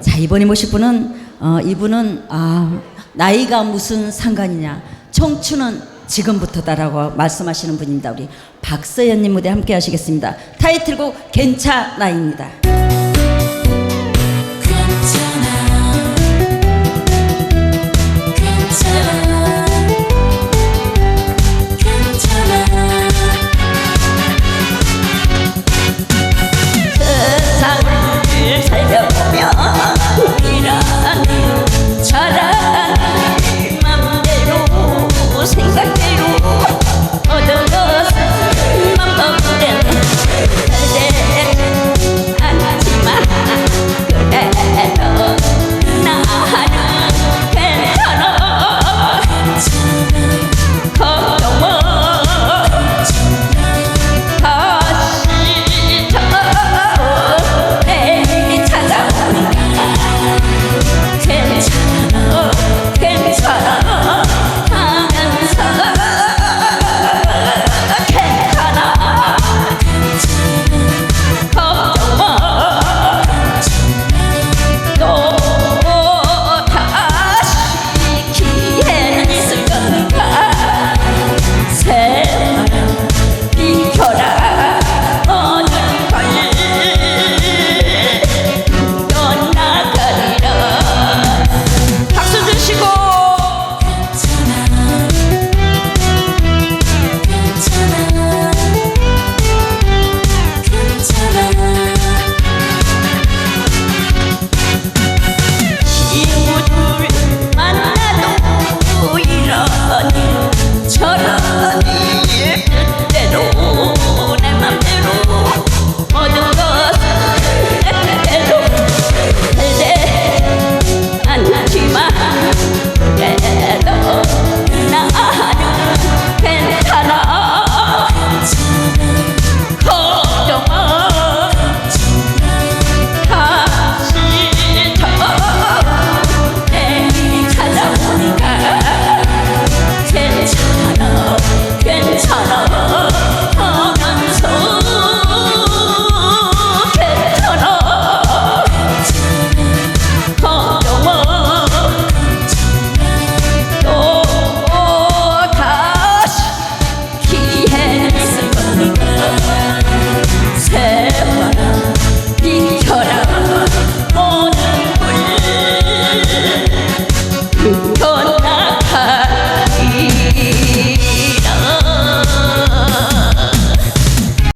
자 이번에 모실 분은 어, 이분은 아 나이가 무슨 상관이냐. 청춘은 지금부터다라고 말씀하시는 분입니다 우리. 박서연님 무대 함께 하시겠습니다. 타이틀곡 괜찮아입니다.